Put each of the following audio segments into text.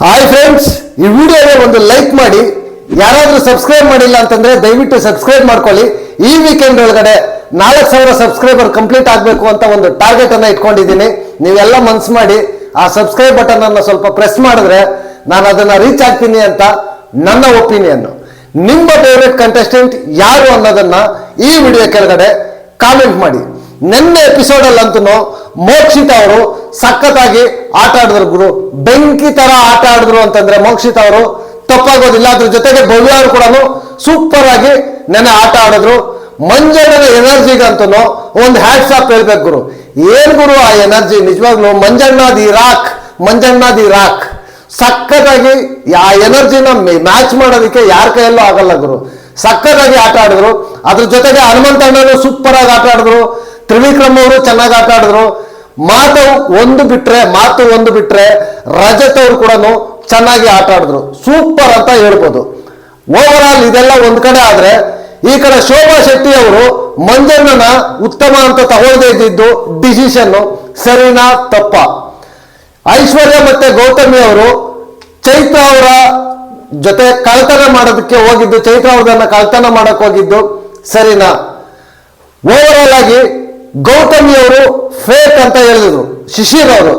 Hi friends ಈ ವಿಡಿಯೋಗೆ ಒಂದು ಲೈಕ್ ಮಾಡಿ. ಯಾರಾದರೂ ಸಬ್ಸ್ಕ್ರೈಬ್ ಮಾಡಿಲ್ಲ ಅಂತಂದ್ರೆ ದಯವಿಟ್ಟು ಸಬ್ಸ್ಕ್ರೈಬ್ ಮಾಡ್ಕೊಳ್ಳಿ. ಈ ವೀಕೆಂಡ್ ಒಳಗಡೆ ನಾಲ್ಕು ಸಾವಿರ ಸಬ್ಸ್ಕ್ರೈಬರ್ ಕಂಪ್ಲೀಟ್ ಆಗಬೇಕು ಅಂತ ಒಂದು ಟಾರ್ಗೆಟ್ ಅನ್ನ ಇಟ್ಕೊಂಡಿದ್ದೀನಿ. ನೀವೆಲ್ಲ ಮನ್ಸು ಮಾಡಿ, ಆ ಸಬ್ಸ್ಕ್ರೈಬ್ ಬಟನ್ ಅನ್ನು ಸ್ವಲ್ಪ ಪ್ರೆಸ್ ಮಾಡಿದ್ರೆ ನಾನು ಅದನ್ನ ರೀಚ್ ಆಗ್ತೀನಿ ಅಂತ ನನ್ನ ಒಪಿನಿಯನ್ ನಿಮ್ಮ ಫೇವ್ರೆಟ್ ಕಂಟೆಸ್ಟೆಂಟ್ ಯಾರು ಅನ್ನೋದನ್ನ ಈ ವಿಡಿಯೋ ಕೆಳಗಡೆ ಕಾಮೆಂಟ್ ಮಾಡಿ. ನಿನ್ನೆ ಎಪಿಸೋಡ್ ಅಲ್ಲಂತೂ ಮೋಕ್ಷಿತ ಅವರು ಸಖತ್ತಾಗಿ ಆಟ ಆಡಿದ್ರು ಗುರು. ಬೆಂಕಿ ತರ ಆಟ ಆಡಿದ್ರು ಅಂತಂದ್ರೆ ಮೋಕ್ಷಿತ ಅವರು ತಪ್ಪಾಗೋದಿಲ್ಲ. ಅದ್ರ ಜೊತೆಗೆ ಭವ್ಯ ಅವರು ಕೂಡ ಸೂಪರ್ ಆಗಿ ನೆನೆ ಆಟ ಆಡಿದ್ರು. ಮಂಜಣ್ಣನ ಎನರ್ಜಿಗಂತೂ ಒಂದು ಹ್ಯಾಟ್ಸ್ ಆಫ್ ಹೇಳ್ಬೇಕು ಗುರು. ಏನ್ ಗುರು ಆ ಎನರ್ಜಿ ನಿಜವಾಗ್ಲು Manjanna the rock, Manjanna the rock. ಸಖತ್ತಾಗಿ ಆ ಎನರ್ಜಿನ ಮ್ಯಾಚ್ ಮಾಡೋದಕ್ಕೆ ಯಾರ ಕೈಯಲ್ಲೂ ಆಗಲ್ಲ ಗುರು. ಸಖತ್ತಾಗಿ ಆಟ ಆಡಿದ್ರು. ಅದ್ರ ಜೊತೆಗೆ ಹನುಮಂತಣ್ಣನು ಸೂಪರ್ ಆಗಿ ಆಟ ಆಡಿದ್ರು. ತ್ರಿವಿಕ್ರಮ್ ಅವರು ಚೆನ್ನಾಗಿ ಆಟ ಆಡಿದ್ರು. ಮಾತು ಒಂದು ಬಿಟ್ರೆ, ಮಾತು ಒಂದು ಬಿಟ್ರೆ, ರಜತ್ ಅವರು ಕೂಡ ಚೆನ್ನಾಗಿ ಆಟ ಆಡಿದ್ರು. ಸೂಪರ್ ಅಂತ ಹೇಳ್ಬೋದು. ಓವರ್ ಆಲ್ ಇದೆಲ್ಲ ಒಂದ್ ಕಡೆ ಆದ್ರೆ, ಈ ಕಡೆ ಶೋಭಾ ಶೆಟ್ಟಿ ಅವರು ಮಂಜಣ್ಣನ ಉತ್ತಮ ಅಂತ ತಗೊಳ್ಳದೇ ಇದ್ದಿದ್ದು ಡಿಸಿಷನ್ ಸರಿನಾ ತಪ್ಪ? ಐಶ್ವರ್ಯ ಮತ್ತೆ ಗೌತಮಿ ಅವರು ಚೈತ್ರ ಅವರ ಜೊತೆ ಕಳ್ತನ ಮಾಡೋದಕ್ಕೆ ಹೋಗಿದ್ದು, ಚೈತ್ರ ಅವ್ರದನ್ನ ಕಳ್ತನ ಮಾಡಕ್ ಹೋಗಿದ್ದು ಸರಿನಾ? ಓವರ್ ಆಲ್ ಆಗಿ ಗೌತಮಿ ಅವರು ಫೇಕ್ ಅಂತ ಹೇಳಿದ್ರು. ಶಿಶಿರ್ ಅವರು.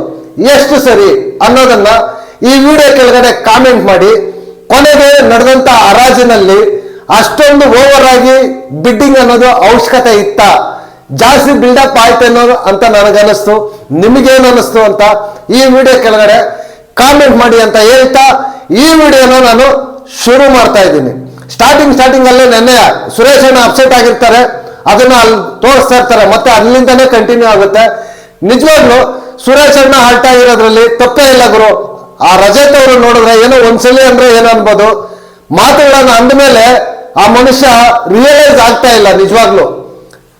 ಎಷ್ಟು ಸರಿ ಅನ್ನೋದನ್ನ ಈ ವಿಡಿಯೋ ಕೆಳಗಡೆ ಕಾಮೆಂಟ್ ಮಾಡಿ. ಕೊನೆಗೆ ನಡೆದಂತ ಹರಾಜಿನಲ್ಲಿ ಅಷ್ಟೊಂದು ಓವರ್ ಆಗಿ ಬಿಡ್ಡಿಂಗ್ ಅನ್ನೋದು ಅವಶ್ಯಕತೆ ಇತ್ತ. ಜಾಸ್ತಿ ಬಿಲ್ಡಪ್ ಆಯ್ತು ಅನ್ನೋದು ಅಂತ ನನಗನ್ನಿಸ್ತು. ನಿಮಗೇನು ಅನ್ನಿಸ್ತು ಅಂತ ಈ ವಿಡಿಯೋ ಕೆಳಗಡೆ ಕಾಮೆಂಟ್ ಮಾಡಿ ಅಂತ ಹೇಳ್ತಾ ಈ ವಿಡಿಯೋನ ನಾನು ಶುರು ಮಾಡ್ತಾ ಇದ್ದೀನಿ. ಸ್ಟಾರ್ಟಿಂಗ್ ಸ್ಟಾರ್ಟಿಂಗ್ ಅಲ್ಲೇ ನೆನ್ನೆ ಸುರೇಶ್ ಅಪ್ಸೆಟ್ ಆಗಿರ್ತಾರೆ. ಅದನ್ನ ಅಲ್ಲಿ ತೋರಿಸ್ತಾ ಇರ್ತಾರೆ. ಮತ್ತೆ ಅಲ್ಲಿಂದನೇ ಕಂಟಿನ್ಯೂ ಆಗುತ್ತೆ. ನಿಜವಾಗ್ಲು ಸುರೇಶ್ ಅಣ್ಣ ಆಳ್ತಾ ಇರೋದ್ರಲ್ಲಿ ತಪ್ಪೇ ಇಲ್ಲ ಗುರು. ಆ ರಜತ್ ಅವರು ನೋಡಿದ್ರೆ ಏನೋ ಒಂದ್ಸಲಿ ಅಂದ್ರೆ ಏನೋ ಅನ್ಬೋದು. ಮಾತುಗಳನ್ನ ಅಂದಮೇಲೆ ಆ ಮನುಷ್ಯ ರಿಯಲೈಸ್ ಆಗ್ತಾ ಇಲ್ಲ ನಿಜವಾಗ್ಲು.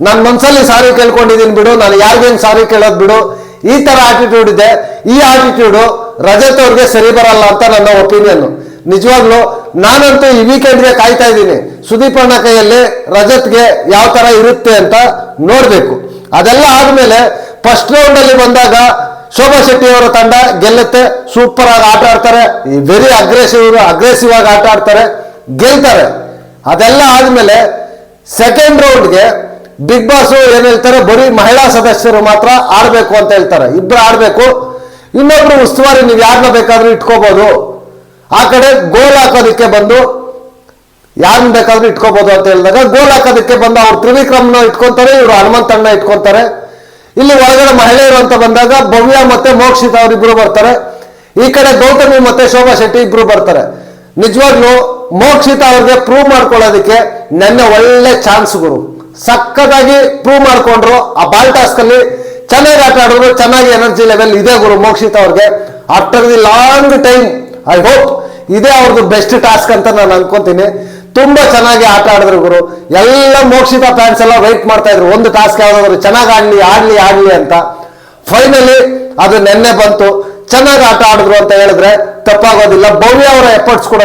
ನಾನು ಮನ್ಸಲ್ಲಿ ಸಾರಿ ಕೇಳ್ಕೊಂಡಿದ್ದೀನಿ ಬಿಡು, ನಾನು ಯಾರಿಗೇನು ಸಾರಿ ಕೇಳೋದು ಬಿಡು. ಈ ತರ ಆಟಿಟ್ಯೂಡ್ ಇದೆ. ಈ ಆಟಿಟ್ಯೂಡು ರಜತ್ ಅವ್ರಿಗೆ ಸರಿ ಬರಲ್ಲ ಅಂತ ನನ್ನ ಒಪಿನಿಯನ್ ನಿಜವಾಗ್ಲು ನಾನಂತೂ ಈ ವೀಕೆಂಡ್ಗೆ ಕಾಯ್ತಾ ಇದ್ದೀನಿ. ಸುದೀಪ್ ಅಣ್ಣ ಕೈಯಲ್ಲಿ ರಜತ್ಗೆ ಯಾವ ತರ ಇರುತ್ತೆ ಅಂತ ನೋಡಬೇಕು. ಅದೆಲ್ಲ ಆದ್ಮೇಲೆ ಫಸ್ಟ್ ರೌಂಡ್ ಅಲ್ಲಿ ಬಂದಾಗ ಶೋಭಾ ಶೆಟ್ಟಿ ಅವರ ತಂಡ ಗೆಲ್ಲುತ್ತೆ. ಸೂಪರ್ ಆಗಿ ಆಟ ಆಡ್ತಾರೆ. ವೆರಿ ಅಗ್ರೆಸಿವ್ ಅಗ್ರೆಸಿವ್ ಆಗಿ ಆಟ ಆಡ್ತಾರೆ. ಗೆಲ್ತಾರೆ. ಅದೆಲ್ಲ ಆದ್ಮೇಲೆ ಸೆಕೆಂಡ್ ರೌಂಡ್ಗೆ ಬಿಗ್ ಬಾಸ್ ಏನ್ ಹೇಳ್ತಾರೆ? ಬರೀ ಮಹಿಳಾ ಸದಸ್ಯರು ಮಾತ್ರ ಆಡ್ಬೇಕು ಅಂತ ಹೇಳ್ತಾರೆ. ಇಬ್ರು ಆಡ್ಬೇಕು. ಇನ್ನೊಬ್ರು ಉಸ್ತುವಾರಿ ನೀವು ಯಾರನ್ನ ಬೇಕಾದ್ರೂ ಇಟ್ಕೋಬಹುದು ಆ ಕಡೆ ಗೋಲ್ ಹಾಕೋದಕ್ಕೆ ಬಂದು ಯಾರನ್ನ ಬೇಕಾದ್ರೂ ಇಟ್ಕೋಬಹುದು ಅಂತ ಹೇಳಿದಾಗ ಗೋಲ್ ಹಾಕೋದಕ್ಕೆ ಬಂದು ಅವ್ರು ತ್ರಿವಿಕ್ರಮನ ಇಟ್ಕೊಂತಾರೆ, ಇವರು ಹನುಮಂತಣ್ಣ ಇಟ್ಕೊಂತಾರೆ. ಇಲ್ಲಿ ಒಳಗಡೆ ಮಹಿಳೆಯರು ಅಂತ ಬಂದಾಗ ಭವ್ಯ ಮತ್ತೆ ಮೋಕ್ಷಿತ ಅವರಿಬ್ರು ಬರ್ತಾರೆ. ಈ ಕಡೆ ಗೌತಮಿ ಮತ್ತೆ ಶೋಭಾ ಶೆಟ್ಟಿ ಇಬ್ರು ಬರ್ತಾರೆ. ನಿಜವಾಗ್ಲೂ ಮೋಕ್ಷಿತ ಅವ್ರಿಗೆ ಪ್ರೂವ್ ಮಾಡ್ಕೊಳ್ಳೋದಕ್ಕೆ ನನ್ನ ಒಳ್ಳೆ ಚಾನ್ಸ್ಗಳು ಸಕ್ಕತ್ತಾಗಿ ಪ್ರೂವ್ ಮಾಡ್ಕೊಂಡ್ರು. ಆ ಬಾಲ್ ಟಾಸ್ಕ್ ಅಲ್ಲಿ ಚೆನ್ನಾಗಿ ಆಟ ಆಡಿದ್ರು, ಚೆನ್ನಾಗಿ ಎನರ್ಜಿ ಲೆವೆಲ್ ಇದೆ ಗುರು ಮೋಕ್ಷಿತ ಅವ್ರಿಗೆ. After the long time I hope ಇದೇ ಅವ್ರದ್ದು ಬೆಸ್ಟ್ ಟಾಸ್ಕ್ ಅಂತ ನಾನು ಅನ್ಕೊಂತೀನಿ. ತುಂಬಾ ಚೆನ್ನಾಗಿ ಆಟ ಆಡಿದ್ರು ಗುರು. ಎಲ್ಲ ಮೋಕ್ಷಿತ ಫ್ಯಾನ್ಸ್ ಎಲ್ಲ ವೆಯ್ಟ್ ಮಾಡ್ತಾ ಇದ್ರು. ಒಂದು ಟಾಸ್ಕ್ ಯಾವ್ದಾದ್ರು ಚೆನ್ನಾಗಿ ಆಡ್ಲಿ ಆಡ್ಲಿ ಆಡ್ಲಿ ಅಂತ. ಫೈನಲಿ ಅದು ನೆನ್ನೆ ಬಂತು. ಚೆನ್ನಾಗಿ ಆಟ ಆಡಿದ್ರು ಅಂತ ಹೇಳಿದ್ರೆ ತಪ್ಪಾಗೋದಿಲ್ಲ. ಭವ್ಯ ಅವರ ಎಫರ್ಟ್ಸ್ ಕೂಡ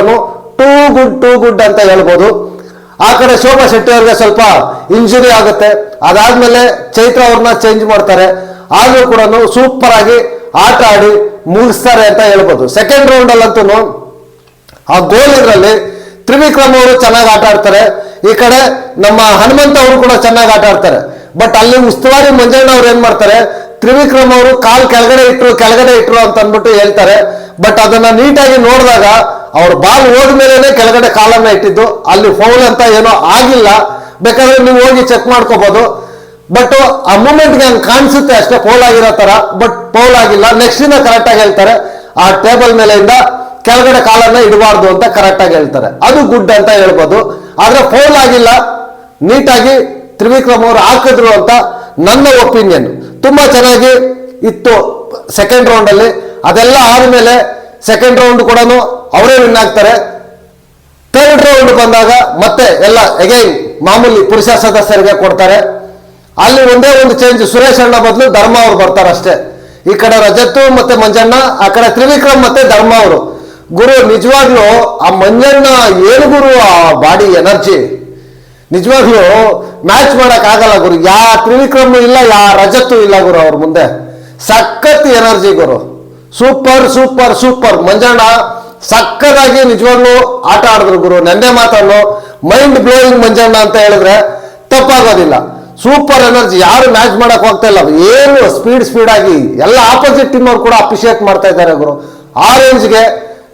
ಟೂ ಗುಡ್ ಟೂ ಗುಡ್ ಅಂತ ಹೇಳ್ಬೋದು. ಆ ಕಡೆ ಶೋಭಾ ಶೆಟ್ಟಿ ಅವ್ರಿಗೆ ಸ್ವಲ್ಪ ಇಂಜುರಿ ಆಗುತ್ತೆ. ಅದಾದ್ಮೇಲೆ ಚೈತ್ರ ಅವ್ರನ್ನ ಚೇಂಜ್ ಮಾಡ್ತಾರೆ. ಆದ್ರೂ ಕೂಡ ಸೂಪರ್ ಆಗಿ ಆಟ ಆಡಿ ಮುಗಿಸ್ತಾರೆ ಅಂತ ಹೇಳ್ಬೋದು. ಸೆಕೆಂಡ್ ರೌಂಡ್ ಅಲ್ಲಂತೂ ಆ ಗೋಲ್ ಇದರಲ್ಲಿ ತ್ರಿವಿಕ್ರಮ್ ಅವರು ಚೆನ್ನಾಗಿ ಆಟ ಆಡ್ತಾರೆ. ಈ ಕಡೆ ನಮ್ಮ ಹನುಮಂತ ಅವರು ಕೂಡ ಚೆನ್ನಾಗಿ ಆಟ ಆಡ್ತಾರೆ. ಬಟ್ ಅಲ್ಲಿ ಉಸ್ತುವಾರಿ ಮಂಜಣ್ಣ ಅವ್ರು ಏನ್ ಮಾಡ್ತಾರೆ? ತ್ರಿವಿಕ್ರಮ್ ಅವರು ಕಾಲ್ ಕೆಳಗಡೆ ಇಟ್ರು ಕೆಳಗಡೆ ಇಟ್ರು ಅಂತ ಅಂದ್ಬಿಟ್ಟು ಹೇಳ್ತಾರೆ. ಬಟ್ ಅದನ್ನ ನೀಟಾಗಿ ನೋಡಿದಾಗ ಅವ್ರ ಬಾಲ್ ಹೋದ್ಮೇಲೆ ಕೆಳಗಡೆ ಕಾಲನ್ನ ಇಟ್ಟಿದ್ದು. ಅಲ್ಲಿ ಫೌಲ್ ಅಂತ ಏನೋ ಆಗಿಲ್ಲ. ಬೇಕಾದ್ರೆ ನೀವು ಹೋಗಿ ಚೆಕ್ ಮಾಡ್ಕೋಬಹುದು ಬಟ್ ಆ ಮೂಮೆಂಟ್ಗೆ ಹಂಗೆ ಕಾಣಿಸುತ್ತೆ ಅಷ್ಟೇ ಪೋಲ್ ಆಗಿರೋ ತರ ಬಟ್ ಪೋಲ್ ಆಗಿಲ್ಲ. ನೆಕ್ಸ್ಟ್ ದಿನ ಕರೆಕ್ಟ್ ಆಗಿ ಹೇಳ್ತಾರೆ. ಆ ಟೇಬಲ್ ಮೇಲೆಯಿಂದ ಕೆಳಗಡೆ ಕಾಲನ್ನ ಇಡಬಾರ್ದು ಅಂತ ಕರೆಕ್ಟ್ ಆಗಿ ಹೇಳ್ತಾರೆ. ಅದು ಗುಡ್ ಅಂತ ಹೇಳ್ಬೋದು. ಆದ್ರೆ ಫೌಲ್ ಆಗಿಲ್ಲ, ನೀಟಾಗಿ ತ್ರಿವಿಕ್ರಮ್ ಅವರು ಹಾಕಿದ್ರು ಅಂತ ನನ್ನ ಒಪಿನಿಯನ್ ತುಂಬಾ ಚೆನ್ನಾಗಿ ಇತ್ತು ಸೆಕೆಂಡ್ ರೌಂಡ್ ಅಲ್ಲಿ. ಅದೆಲ್ಲ ಆದ್ಮೇಲೆ ಸೆಕೆಂಡ್ ರೌಂಡ್ ಕೂಡ ಅವರೇ ವಿನ್ ಆಗ್ತಾರೆ. ಥರ್ಡ್ ರೌಂಡ್ ಬಂದಾಗ ಮತ್ತೆ ಎಲ್ಲ ಅಗೈನ್ ಮಾಮೂಲಿ ಪುರುಷ ಸದಸ್ಯರಿಗೆ ಕೊಡ್ತಾರೆ. ಅಲ್ಲಿ ಒಂದೇ ಒಂದು ಚೇಂಜ್ ಸುರೇಶ್ ಅಣ್ಣ ಬದಲು ಧರ್ಮ ಅವ್ರು ಬರ್ತಾರೆ ಅಷ್ಟೇ ಈ ಕಡೆ ರಜತ್ತು ಮತ್ತೆ ಮಂಜಣ್ಣ, ಆ ಕಡೆ ತ್ರಿವಿಕ್ರಮ್ ಮತ್ತೆ ಧರ್ಮ ಅವರು. ಗುರು, ನಿಜವಾಗ್ಲೂ ಆ ಮಂಜಣ್ಣ ಏನು ಗುರು ಆ ಬಾಡಿ ಎನರ್ಜಿ. ನಿಜವಾಗ್ಲೂ ಮ್ಯಾಚ್ ಮಾಡಕ್ ಆಗಲ್ಲ ಗುರು. ಯಾ ತ್ರಿವಿಕ್ರಮ್ ಇಲ್ಲ, ಯಾ ರಜತ್ತು ಇಲ್ಲ ಗುರು ಅವ್ರ ಮುಂದೆ. ಸಖತ್ ಎನರ್ಜಿ ಗುರು. Super super super. ಮಂಜಣ್ಣ ಸಕ್ಕದಾಗಿ ನಿಜವಾಗ್ಲೂ ಆಟ ಆಡಿದ್ರು ಗುರು. ನೆನ್ನೆ ಮಾತಾಡ್ಲು ಮೈಂಡ್ ಬ್ಲೋಯಿಂಗ್ ಮಂಜಣ್ಣ ಅಂತ ಹೇಳಿದ್ರೆ ತಪ್ಪಾಗೋದಿಲ್ಲ. ಸೂಪರ್ ಎನರ್ಜಿ ಯಾರು ಮ್ಯಾಚ್ ಮಾಡಕ್ ಹೋಗ್ತಾ ಇಲ್ಲ. ಏನು ಸ್ಪೀಡ್ ಸ್ಪೀಡ್ ಆಗಿ ಎಲ್ಲ ಆಪೋಸಿಟ್ ಟೀಮ್ ಅವ್ರು ಕೂಡ ಅಪ್ರಿಶಿಯೇಟ್ ಮಾಡ್ತಾ ಇದ್ದಾರೆ ಗುರು. ಆರೆಂಜ್ಗೆ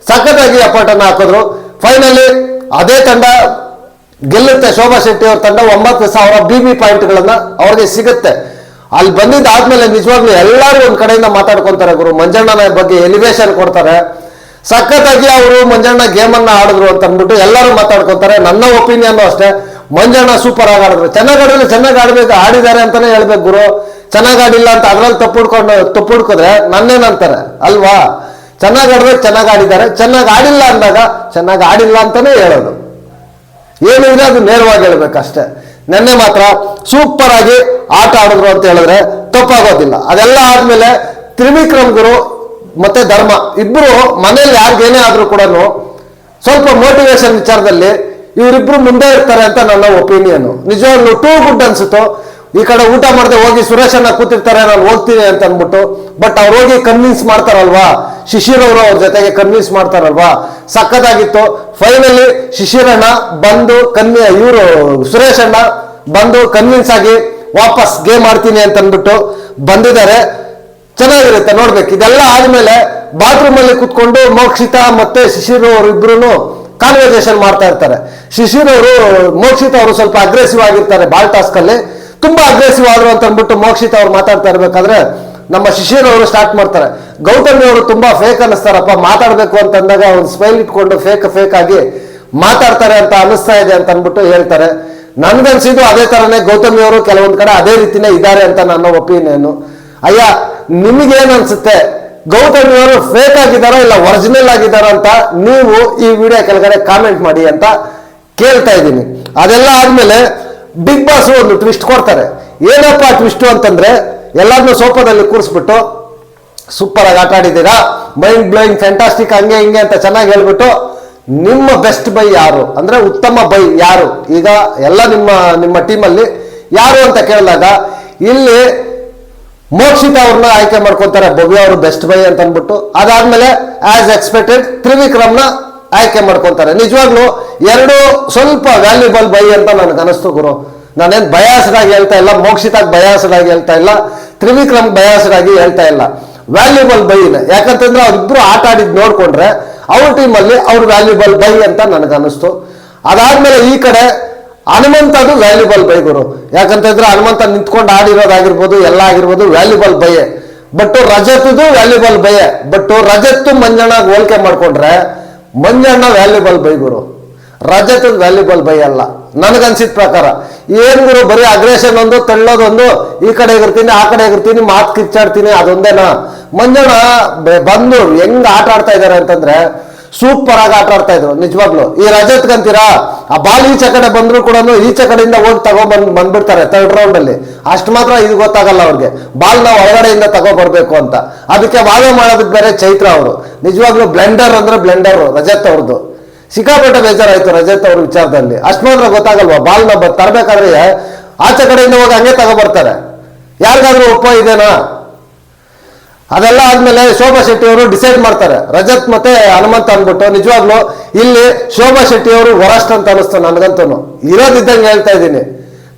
ಸಖತ್ತಾಗಿ ಎಫರ್ಟ್ ಅನ್ನು ಹಾಕಿದ್ರು. ಫೈನಲಿ ಅದೇ ತಂಡ ಗೆಲ್ಲುತ್ತೆ. ಶೋಭಾ ಶೆಟ್ಟಿ ಅವ್ರ ತಂಡ ಒಂಬತ್ತು ಸಾವಿರ ಬಿ ಬಿ ಪಾಯಿಂಟ್ಗಳನ್ನ ಅವ್ರಿಗೆ ಸಿಗುತ್ತೆ. ಅಲ್ಲಿ ಬಂದಿದ್ದಾದ್ಮೇಲೆ ನಿಜವಾಗ್ಲೂ ಎಲ್ಲರೂ ಒಂದ್ ಕಡೆಯಿಂದ ಮಾತಾಡ್ಕೊಂತಾರೆ ಗುರು. ಮಂಜಣ್ಣನ ಬಗ್ಗೆ ಎಲಿವೇಶನ್ ಕೊಡ್ತಾರೆ. ಸಖತ್ತಾಗಿ ಅವರು ಮಂಜಣ್ಣ ಗೇಮ್ ಅನ್ನ ಆಡಿದ್ರು ಅಂತ ಅಂದ್ಬಿಟ್ಟು ಎಲ್ಲರೂ ಮಾತಾಡ್ಕೊತಾರೆ. ನನ್ನ ಒಪಿನಿಯನ್ ಅಷ್ಟೇ. ಮಂಜಣ್ಣ ಸೂಪರ್ ಆಗಿ ಆಡಿದ್ರು ಚೆನ್ನಾಗಿ ಆಡಿದ್ರೆ ಚೆನ್ನಾಗಿ ಆಡ್ಬೇಕು ಆಡಿದ್ದಾರೆ ಅಂತಾನೆ ಹೇಳ್ಬೇಕು ಗುರು. ಚೆನ್ನಾಗಿ ಆಡಿಲ್ಲ ಅಂತ ಅದ್ರಲ್ಲಿ ತಪ್ಪುಡ್ಕೊಂಡು ತಪ್ಪುಡ್ಕಿದ್ರೆ ನನ್ನೇನಂತಾರೆ ಅಲ್ವಾ ಚೆನ್ನಾಗಿ ಆಡಿದ್ರೆ ಚೆನ್ನಾಗಿ ಆಡಿದ್ದಾರೆ ಚೆನ್ನಾಗಿ ಆಡಿಲ್ಲ ಅಂದಾಗ ಚೆನ್ನಾಗಿ ಆಡಿಲ್ಲ ಅಂತಾನೆ ಹೇಳೋದು. ಏನು ಇದೆ ಅದು ನೇರವಾಗಿ ಹೇಳ್ಬೇಕಷ್ಟೇ. ನೆನ್ನೆ ಮಾತ್ರ ಸೂಪರ್ ಆಗಿ ಆಟ ಆಡಿದ್ರು ಅಂತ ಹೇಳಿದ್ರೆ ತಪ್ಪಾಗೋದಿಲ್ಲ. ಅದೆಲ್ಲ ಆದ್ಮೇಲೆ ತ್ರಿವಿಕ್ರಮ್ ಗುರು ಮತ್ತೆ ಧರ್ಮ ಇಬ್ರು ಮನೇಲಿ ಯಾರಿಗೇನೇ ಆದ್ರೂ ಕೂಡ ಸ್ವಲ್ಪ ಮೋಟಿವೇಶನ್ ವಿಚಾರದಲ್ಲಿ ಇವರಿಬ್ರು ಮುಂದೆ ಇರ್ತಾರೆ ಅಂತ ನನ್ನ ಒಪಿನಿಯನ್ ನಿಜವಾಗ್ಲೂ ಟೂ ಗುಡ್ ಅನ್ಸುತ್ತೋ. ಈ ಕಡೆ ಊಟ ಮಾಡದೆ ಹೋಗಿ ಸುರೇಶನ್ನ ಕೂತಿರ್ತಾರೆ, ನಾನು ಹೋಗ್ತೀನಿ ಅಂತ ಅಂದ್ಬಿಟ್ಟು ಬಟ್ ಅವ್ರು ಹೋಗಿ ಕನ್ವಿನ್ಸ್ ಮಾಡ್ತಾರಲ್ವಾ? ಶಿಶಿರ್ ಅವರು ಅವ್ರ ಜೊತೆಗೆ ಕನ್ವಿನ್ಸ್ ಮಾಡ್ತಾರಲ್ವಾ? ಸಕ್ಕತ್ತಾಗಿತ್ತು ಫೈನಲಿ ಶಿಶಿರಣ್ಣ ಬಂದು ಕನ್ವಿ ಇವರು ಸುರೇಶ್ ಅಣ್ಣ ಬಂದು ಕನ್ವಿನ್ಸ್ ಆಗಿ ವಾಪಸ್ ಗೇಮ್ ಆಡ್ತೀನಿ ಅಂತ ಅಂದ್ಬಿಟ್ಟು ಬಂದಿದ್ದಾರೆ. ಚೆನ್ನಾಗಿರುತ್ತೆ ನೋಡ್ಬೇಕು. ಇದೆಲ್ಲ ಆದ್ಮೇಲೆ ಬಾತ್ರೂಮ್ ಅಲ್ಲಿ ಕುತ್ಕೊಂಡು ಮೋಕ್ಷಿತಾ ಮತ್ತೆ ಶಿಶಿರ್ ಅವರು ಇಬ್ರು ಕಾನ್ವರ್ಸೇಷನ್ ಮಾಡ್ತಾ ಇರ್ತಾರೆ. ಶಿಶಿರ್ ಅವರು, ಮೋಕ್ಷಿತ ಅವರು ಸ್ವಲ್ಪ ಅಗ್ರೆಸಿವ್ ಆಗಿರ್ತಾರೆ ಬಾಲ್ ಟಾಸ್ಕ್ ಅಲ್ಲಿ ತುಂಬಾ ಅಗ್ರೆಸಿವ್ ಆದ್ರು ಅಂತ ಅಂದ್ಬಿಟ್ಟು ಮೋಕ್ಷಿತ ಅವ್ರು ಮಾತಾಡ್ತಾ ಇರ್ಬೇಕಾದ್ರೆ ನಮ್ಮ ಶಿಶಿರ್ ಅವರು ಸ್ಟಾರ್ಟ್ ಮಾಡ್ತಾರೆ. ಗೌತಮಿ ಅವರು ತುಂಬಾ ಫೇಕ್ ಅನ್ನಿಸ್ತಾರಪ್ಪ, ಮಾತಾಡ್ಬೇಕು ಅಂತ ಅಂದಾಗ ಒಂದು ಸ್ಮೈಲ್ ಇಟ್ಕೊಂಡು ಫೇಕ್ ಫೇಕ್ ಆಗಿ ಮಾತಾಡ್ತಾರೆ ಅಂತ ಅನಿಸ್ತಾ ಇದೆ ಅಂತ ಅಂದ್ಬಿಟ್ಟು ಹೇಳ್ತಾರೆ. ನನ್ಗನ್ಸಿದ್ದು ಅದೇ ತರನೇ ಗೌತಮಿ ಅವರು ಕೆಲವೊಂದ್ ಕಡೆ ಅದೇ ರೀತಿನೇ ಇದ್ದಾರೆ ಅಂತ ನನ್ನ ಒಪಿನಿಯನ್. ಅಯ್ಯ, ನಿಮಗೇನ್ ಅನ್ಸುತ್ತೆ? ಗೌತಮಿ ಅವರು ಫೇಕ್ ಆಗಿದ್ದಾರಾ ಇಲ್ಲ ಒರಿಜಿನಲ್ ಆಗಿದ್ದಾರಾ ಅಂತ ನೀವು ಈ ವಿಡಿಯೋ ಕೆಳಗಡೆ ಕಾಮೆಂಟ್ ಮಾಡಿ ಅಂತ ಕೇಳ್ತಾ ಇದ್ದೀನಿ. ಅದೆಲ್ಲ ಆದ್ಮೇಲೆ ಬಿಗ್ ಬಾಸ್ ಒಂದು ಟ್ವಿಸ್ಟ್ ಕೊಡ್ತಾರೆ. ಏನಪ್ಪ ಟ್ವಿಸ್ಟ್ ಅಂತಂದ್ರೆ ಎಲ್ಲಾದ್ನೂ ಸೋಫಾದಲ್ಲಿ ಕೂರಿಸ್ಬಿಟ್ಟು ಸೂಪರ್ ಆಗಿ ಆಟ ಆಡಿದ್ದೀರಾ? ಮೈಂಡ್ ಬ್ಲೋಯಿಂಗ್ ಫ್ಯಾಂಟಾಸ್ಟಿಕ್ ಹಂಗೆ ಹಿಂಗೆ ಅಂತ ಚೆನ್ನಾಗಿ ಹೇಳ್ಬಿಟ್ಟು ನಿಮ್ಮ ಬೆಸ್ಟ್ ಬೈ ಯಾರು? ಅಂದ್ರೆ ಉತ್ತಮ ಬೈ ಯಾರು? ಈಗ ಎಲ್ಲ ನಿಮ್ಮ ನಿಮ್ಮ ಟೀಮಲ್ಲಿ ಯಾರು ಅಂತ ಕೇಳಿದಾಗ ಇಲ್ಲಿ ಮೋಕ್ಷಿತ ಅವ್ರನ್ನ ಆಯ್ಕೆ ಮಾಡ್ಕೊತಾರೆ, ಭವ್ಯ ಅವರು ಬೆಸ್ಟ್ ಬೈ ಅಂತ ಅಂದ್ಬಿಟ್ಟು ಅದಾದ್ಮೇಲೆ ಆಸ್ ಎಕ್ಸ್ಪೆಕ್ಟೆಡ್ ತ್ರಿವಿಕ್ರಮ್ನ ಆಯ್ಕೆ ಮಾಡ್ಕೊಂತಾರೆ. ನಿಜವಾಗ್ಲೂ, ಎರಡು ಸ್ವಲ್ಪ ವ್ಯಾಲ್ಯೂಬಲ್ ಬೈ ಅಂತ ನನಗೆ ಅನಿಸ್ತು ಗುರು. ನಾನೇನ್ ಬಯಾಸಡಾಗಿ ಹೇಳ್ತಾ ಇಲ್ಲ, ಮೋಕ್ಷಿತಾಗಿ ಬಯಾಸಡಾಗಿ ಹೇಳ್ತಾ ಇಲ್ಲ, ತ್ರಿವಿಕ್ರಮ್ ಬಯಾಸಡಾಗಿ ಹೇಳ್ತಾ ಇಲ್ಲ. ವ್ಯಾಲ್ಯೂಬಲ್ ಬೈ ಯಾಕಂತಂದ್ರೆ, ಅವ್ರಿಬ್ರು ಆಟ ಆಡಿದ್ ನೋಡ್ಕೊಂಡ್ರೆ, ಅವ್ರ ಟೀಮಲ್ಲಿ ಅವ್ರ ವ್ಯಾಲ್ಯೂಬಲ್ ಬೈ ಅಂತ ನನಗೆ ಅನಿಸ್ತು. ಅದಾದ್ಮೇಲೆ ಈ ಕಡೆ ಹನುಮಂತದು ವ್ಯಾಲ್ಯೂಬಲ್ ಬೈ ಗುರು. ಯಾಕಂತಂದ್ರೆ ಹನುಮಂತ ನಿಂತ್ಕೊಂಡು ಆಡಿರೋದಾಗಿರ್ಬೋದು, ಎಲ್ಲ ಆಗಿರ್ಬೋದು valuable buy but ರಜತ್ದು valuable buy but Rajat Manjanna ಹೋಲಿಕೆ ಮಾಡ್ಕೊಂಡ್ರೆ, ಮಂಜಣ್ಣ ವ್ಯಾಲ್ಯೂಬಲ್ ಬೈ ಗುರು. ರಜತ್ ವ್ಯಾಲ್ಯೂಬಲ್ ಬೈ ಅಲ್ಲ. ನನಗನ್ಸಿದ ಪ್ರಕಾರ, ಏನ್ ಗುರು, ಬರೀ ಅಗ್ರೆಷನ್ ಒಂದು ತಳ್ಳೋದೊಂದು ಈ ಕಡೆ ಇರ್ತೀನಿ ಆ ಕಡೆ ಇರ್ತೀನಿ ಮಾತು ಕಿಚ್ಚಾಡ್ತೀನಿ ಅದೊಂದೇನಾ? ಮಂಜಣ್ಣ ಬಂದು ಹೆಂಗ್ ಆಟ ಆಡ್ತಾ ಇದಾರೆ ಅಂತಂದ್ರೆ ಸೂಪರ್ ಆಗಿ ಆಟ ಆಡ್ತಾ ಇದ್ರು, ನಿಜವಾಗ್ಲು. ಈ ರಜತ್ಗಂತೀರಾ ಆ ಬಾಲ್ ಈಚೆ ಕಡೆ ಬಂದ್ರು ಕೂಡ ಈಚೆ ಕಡೆಯಿಂದ ಹೋಗಿ ತಗೊಂಡ್ ಬಂದ್ಬಿಡ್ತಾರೆ ಥರ್ಡ್ ರೌಂಡ್ ಅಲ್ಲಿ. ಅಷ್ಟು ಮಾತ್ರ ಇದು ಗೊತ್ತಾಗಲ್ಲ ಅವ್ರಿಗೆ. ಬಾಲ್ ನಾವು ಒಳಗಡೆಯಿಂದ ತಗೊಬರ್ಬೇಕು ಅಂತ. ಅದಕ್ಕೆ ವಾದ ಮಾಡೋದಕ್ಕೆ ಬೇರೆ ಚೈತ್ರ ಅವರು. ನಿಜವಾಗ್ಲು ಬ್ಲೆಂಡರ್ ಅಂದ್ರೆ ಬ್ಲೆಂಡರ್ ರಜತ್ ಅವ್ರದ್ದು ಸಿಕ್ಕಾಪಟ್ಟೆ ಬೇಜಾರಾಯ್ತು ರಜತ್ ಅವ್ರ ವಿಚಾರದಲ್ಲಿ. ಅಷ್ಟು ಮಾತ್ರ ಗೊತ್ತಾಗಲ್ವಾ? ಬಾಲ್ನ ತರಬೇಕಾದ್ರೆ ಆಚೆ ಕಡೆಯಿಂದ ಹೋಗಿ ಹಂಗೆ ತಗೊಬರ್ತಾರೆ ಯಾರಿಗಾದ್ರೂ ಒಪ್ಪ ಇದೆನಾ? ಅದೆಲ್ಲ ಆದ್ಮೇಲೆ ಶೋಭಾ ಶೆಟ್ಟಿ ಅವರು ಡಿಸೈಡ್ ಮಾಡ್ತಾರೆ. ರಜತ್ ಮತ್ತೆ ಹನುಮಂತ ಅಂದ್ಬಿಟ್ಟು, ನಿಜವಾಗ್ಲು ಇಲ್ಲಿ ಶೋಭಾ ಶೆಟ್ಟಿ ಅವರು ವರಸ್ಟ್ ಅಂತ ಅನಿಸ್ತು ನನಗಂತೂ ಇರೋದಿದ್ದಂಗೆ ಹೇಳ್ತಾ ಇದ್ದೀನಿ.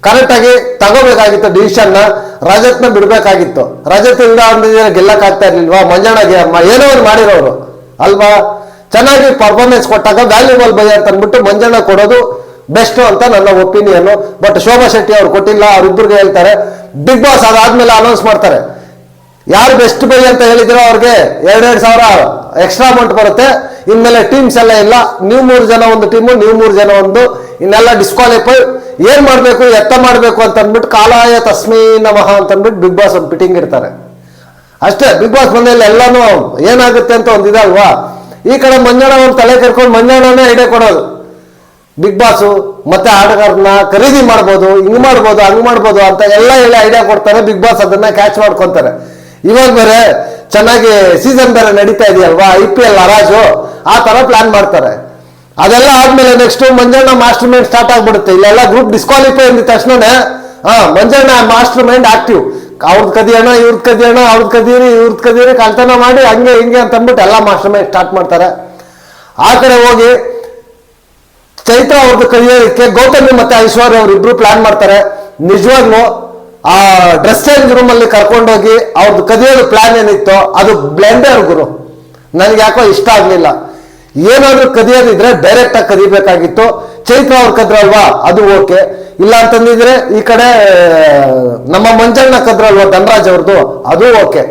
ಕರೆಕ್ಟ್ ಆಗಿ ತಗೋಬೇಕಾಗಿತ್ತು ಡಿಸಿಷನ್ನ, ರಜತ್ನ ಬಿಡ್ಬೇಕಾಗಿತ್ತು. ರಜತ್ ಇಲ್ಲ ಅಂದ್ರೆ ಗೆಲ್ಲಕ್ ಆಗ್ತಾ ಇರ್ಲಿಲ್ವಾ? ಮಂಜಣ್ಣಗೆ ಏನೋ ಒಂದು ಮಾಡಿರೋರು. ಅಲ್ವಾ? ಚೆನ್ನಾಗಿ ಪರ್ಫಾರ್ಮೆನ್ಸ್ ಕೊಟ್ಟಾಗ ವ್ಯಾಲ್ಯೂಬಲ್ ಬೈ ಅಂತ ಅಂದ್ಬಿಟ್ಟು ಮಂಜಣ್ಣ ಕೊಡೋದು ಬೆಸ್ಟ್ ಅಂತ ನನ್ನ ಒಪಿನಿಯನ್ ಬಟ್ ಶೋಭಾ ಶೆಟ್ಟಿ ಅವ್ರು ಕೊಟ್ಟಿಲ್ಲ, ಅವ್ರಿಬ್ರಿಗೆ ಹೇಳ್ತಾರೆ. ಬಿಗ್ ಬಾಸ್ ಅದಾದ್ಮೇಲೆ ಅನೌನ್ಸ್ ಮಾಡ್ತಾರೆ. ಯಾರು ಬೆಸ್ಟ್ ಬೈ ಅಂತ ಹೇಳಿದಿರೋ ಅವ್ರಿಗೆ ಎರಡೆರಡು ಸಾವಿರ ಎಕ್ಸ್ಟ್ರಾ ಅಮೌಂಟ್ ಬರುತ್ತೆ. ಇನ್ಮೇಲೆ ಟೀಮ್ಸ್ ಎಲ್ಲ ಇಲ್ಲ. ನೀವು ಮೂರು ಜನ ಒಂದು ಟೀಮು ನೀವು ಮೂರು ಜನ ಒಂದು. ಇನ್ನೆಲ್ಲ ಡಿಸ್ಕ್ವಾಲಿಫೈ ಏನ್ ಮಾಡಬೇಕು? ಎತ್ತ ಮಾಡಬೇಕು ಅಂತ ಅಂದ್ಬಿಟ್ಟು ಕಾಲಾಯ ತಸ್ಮೈ ನಮಃ ಅಂತ ಅಂದ್ಬಿಟ್ಟು ಬಿಗ್ ಬಾಸ್ ಒಂದು ಫಿಟ್ಟಿಂಗ್ ಇರ್ತಾರೆ ಅಷ್ಟೇ ಬಿಗ್ ಬಾಸ್ ಬಂದಲ್ಲಿ ಎಲ್ಲಾನು ಏನಾಗುತ್ತೆ ಅಂತ ಒಂದು ಇದಲ್ವಾ ಈ ಕಡೆ ಮಂಜಣ್ಣ ಒಂದು ತಲೆ ಕರ್ಕೊಂಡು ಮಂಜಣ್ಣನೇ ಐಡಿಯಾ ಕೊಡೋದು. ಬಿಗ್ ಬಾಸು ಮತ್ತೆ ಆಟಗಾರನ್ನ ಖರೀದಿ ಮಾಡ್ಬೋದು, ಹಿಂಗ್ ಮಾಡ್ಬೋದು, ಹಂಗ್ ಮಾಡ್ಬೋದು ಅಂತ ಎಲ್ಲ ಎಲ್ಲ ಐಡಿಯಾ ಕೊಡ್ತಾರೆ. ಬಿಗ್ ಬಾಸ್ ಅದನ್ನ ಕ್ಯಾಚ್ ಮಾಡ್ಕೊಂತಾರೆ. ಇವಾಗ ಬೇರೆ ಚೆನ್ನಾಗಿ ಸೀಸನ್ ಬೇರೆ ನಡೀತಾ ಇದೆಯಲ್ವಾ? ಐ ಪಿ ಎಲ್ ಹರಾಜು. ಆ ತರ ಪ್ಲಾನ್ ಮಾಡ್ತಾರೆ. ಅದೆಲ್ಲ ಆದ್ಮೇಲೆ next Manjanna master mind start ಆಗ್ಬಿಡುತ್ತೆ. ಇಲ್ಲೆಲ್ಲ ಗ್ರೂಪ್ ಡಿಸ್ಕ್ವಾಲಿಫೈ ಅಂದ ತಕ್ಷಣನೇ, ಹಾ, ಮಂಜಣ್ಣ ಮಾಸ್ಟರ್ ಮೈಂಡ್ ಆಕ್ಟಿವ್ ಅವ್ರದ್ದು ಕದಿಯೋಣ ಇವ್ರದ್ದು ಕದಿಯೋಣ ಅವ್ರದ್ದು ಕದೀರಿ ಇವ್ರದ್ದು ಕದೀರಿ ಕಳ್ತನ ಮಾಡಿ ಹಂಗೆ ಹಿಂಗೆ ಅಂತ ಅಂದ್ಬಿಟ್ಟು ಎಲ್ಲ ಮಾಸ್ಟರ್ ಮೈಂಡ್ ಸ್ಟಾರ್ಟ್ ಮಾಡ್ತಾರೆ. ಆ ಕಡೆ ಹೋಗಿ ಚೈತ್ರ ಅವ್ರದ್ದು ಕಲಿಯೋದಕ್ಕೆ ಗೌತಮಿ ಮತ್ತೆ ಐಶ್ವರ್ಯ ಅವ್ರು ಇಬ್ರು ಪ್ಲಾನ್ ಮಾಡ್ತಾರೆ. ನಿಜವಾಗ್ಲೂ ಆ ಡ್ರೆಸ್ ಚೇಂಜ್ ರೂಮ್ ಅಲ್ಲಿ ಕರ್ಕೊಂಡೋಗಿ ಅವ್ರದ್ದು ಕದಿಯೋದು ಪ್ಲಾನ್ ಏನಿತ್ತು ಅದು ಬ್ಲೆಂಡರ್ ಗುರು. ನನಗೆ ಯಾಕೋ ಇಷ್ಟ ಆಗ್ಲಿಲ್ಲ. ಏನಾದ್ರೂ ಕದಿಯೋದಿದ್ರೆ ಡೈರೆಕ್ಟ್ ಆಗಿ ಕದಿಬೇಕಾಗಿತ್ತು. ಚೈತ್ರ ಅವ್ರ ಕದ್ರಲ್ವಾ? ಅದು ಓಕೆ. ಇಲ್ಲ ಅಂತಂದಿದ್ರೆ ಈ ಕಡೆ, ನಮ್ಮ ಮಂಜಣ್ಣ ಕದ್ರಲ್ವಾ ಧನರಾಜ್ ಅವ್ರದ್ದು ಅದು ಓಕೆ.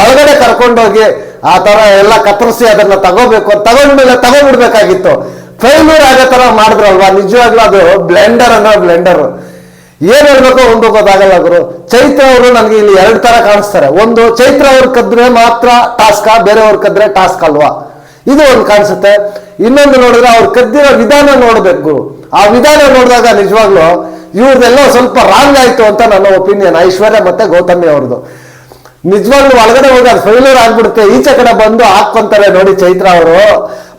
ಒಳಗಡೆ ಕರ್ಕೊಂಡೋಗಿ ಆ ತರ ಎಲ್ಲ ಕತ್ತರಿಸಿ ಅದನ್ನ ತಗೋಬೇಕು ತಗೊಂಡ್ಮೇಲೆ ತಗೊಂಡ್ಬಿಡ್ಬೇಕಾಗಿತ್ತು ಫೇಲ್ಯೂರ್ ಆಗೋ ತರ ಮಾಡಿದ್ರಲ್ವಾ? ನಿಜವಾಗ್ಲೂ ಅದು ಬ್ಲೆಂಡರ್ ಅನ್ನೋ ಬ್ಲೆಂಡರ್ ಏನ್ ಹೇಳ್ಬೇಕು ಒಂದು ಗೊತ್ತಾಗಲ್ಲ ಗುರು. ಚೈತ್ರ ಅವರು ನನಗೆ ಇಲ್ಲಿ ಎರಡು ತರ ಕಾಣಿಸ್ತಾರೆ. ಒಂದು, ಚೈತ್ರ ಅವ್ರ ಕದ್ರೆ ಮಾತ್ರ ಟಾಸ್ಕ್, ಬೇರೆಯವ್ರ ಕದ್ರೆ ಟಾಸ್ಕ್ ಅಲ್ವಾ? ಇದು ಒಂದು ಕಾಣಿಸುತ್ತೆ. ಇನ್ನೊಂದು ನೋಡಿದ್ರೆ ಅವ್ರು ಕದ್ದಿರೋ ವಿಧಾನ ನೋಡ್ಬೇಕು. ಆ ವಿಧಾನ ನೋಡಿದಾಗ ನಿಜವಾಗ್ಲು ಇವ್ರದೆಲ್ಲ ಸ್ವಲ್ಪ ರಾಂಗ್ ಆಯ್ತು ಅಂತ ನನ್ನ ಒಪಿನಿಯನ್ ಐಶ್ವರ್ಯ ಮತ್ತೆ ಗೌತಮಿ ಅವ್ರದ್ದು ನಿಜವಾಗ್ಲೂ ಒಳಗಡೆ ಹೋಗಿ ಅದು ಫೈಲ್ಯೂರ್ ಆಗ್ಬಿಡುತ್ತೆ. ಈಚೆ ಕಡೆ ಬಂದು ಹಾಕೊಂತಾರೆ ನೋಡಿ ಚೈತ್ರ ಅವರು.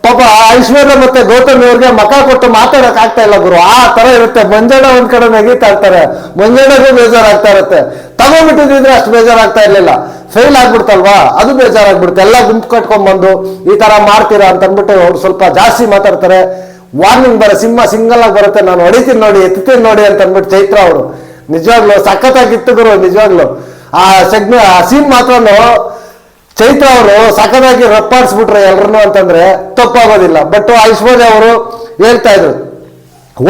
ಪಾಪ ಐಶ್ವರ್ಯ ಮತ್ತೆ ಗೌತಮ್ ಅವ್ರಿಗೆ ಮಕ ಕೊಟ್ಟು ಮಾತಾಡಕ್ ಆಗ್ತಾ ಇಲ್ಲ ಗುರು. ಆ ತರ ಇರುತ್ತೆ. ಮಂಜಣ್ಣ ಒಂದ್ ಕಡೆ ನಗೀತಾ ಇರ್ತಾರೆ. ಮಂಜಣ್ಣಗೂ ಬೇಜಾರಾಗ್ತಾ ಇರುತ್ತೆ. ತಗೊಂಡ್ಬಿಟ್ಟಿದ್ರೆ ಅಷ್ಟು ಬೇಜಾರಾಗ್ತಾ ಇರ್ಲಿಲ್ಲ. ಫೇಲ್ ಆಗ್ಬಿಡ್ತಲ್ವಾ? ಅದು ಬೇಜಾರಾಗ್ಬಿಡುತ್ತೆ. ಎಲ್ಲ ಗುಂಪು ಕಟ್ಕೊಂಡ್ ಬಂದು ಈ ತರ ಮಾಡ್ತೀರಾ ಅಂತ ಅಂದ್ಬಿಟ್ಟು ಅವ್ರು ಸ್ವಲ್ಪ ಜಾಸ್ತಿ ಮಾತಾಡ್ತಾರೆ. ವಾರ್ನಿಂಗ್ ಬರ ಸಿಂಹ ಸಿಂಗಲ್ ಆಗಿ ಬರುತ್ತೆ. ನಾನು ಹೊಡಿತೀನಿ ನೋಡಿ ಎತ್ತೀನಿ ನೋಡಿ ಅಂತ ಅಂದ್ಬಿಟ್ಟು ಚೈತ್ರ ಅವರು. ನಿಜವಾಗ್ಲು ಸಖತ್ತಾಗಿತ್ತು ಗುರು, ನಿಜವಾಗ್ಲು. ಆ ಸೆಗ್ಮೆ ಆ ಸೀನ್ ಮಾತ್ರನು ಚೈತ್ರ ಅವರು ಸಖತ್ತಾಗಿ ರಪ್ಪಾಡಿಸ್ಬಿಟ್ರೆ ಎಲ್ಲರೂ ಅಂತಂದ್ರೆ ತಪ್ಪಾಗೋದಿಲ್ಲ. ಬಟ್ ಐಶ್ವರ್ಯ ಅವರು ಹೇಳ್ತಾ ಇದ್ರು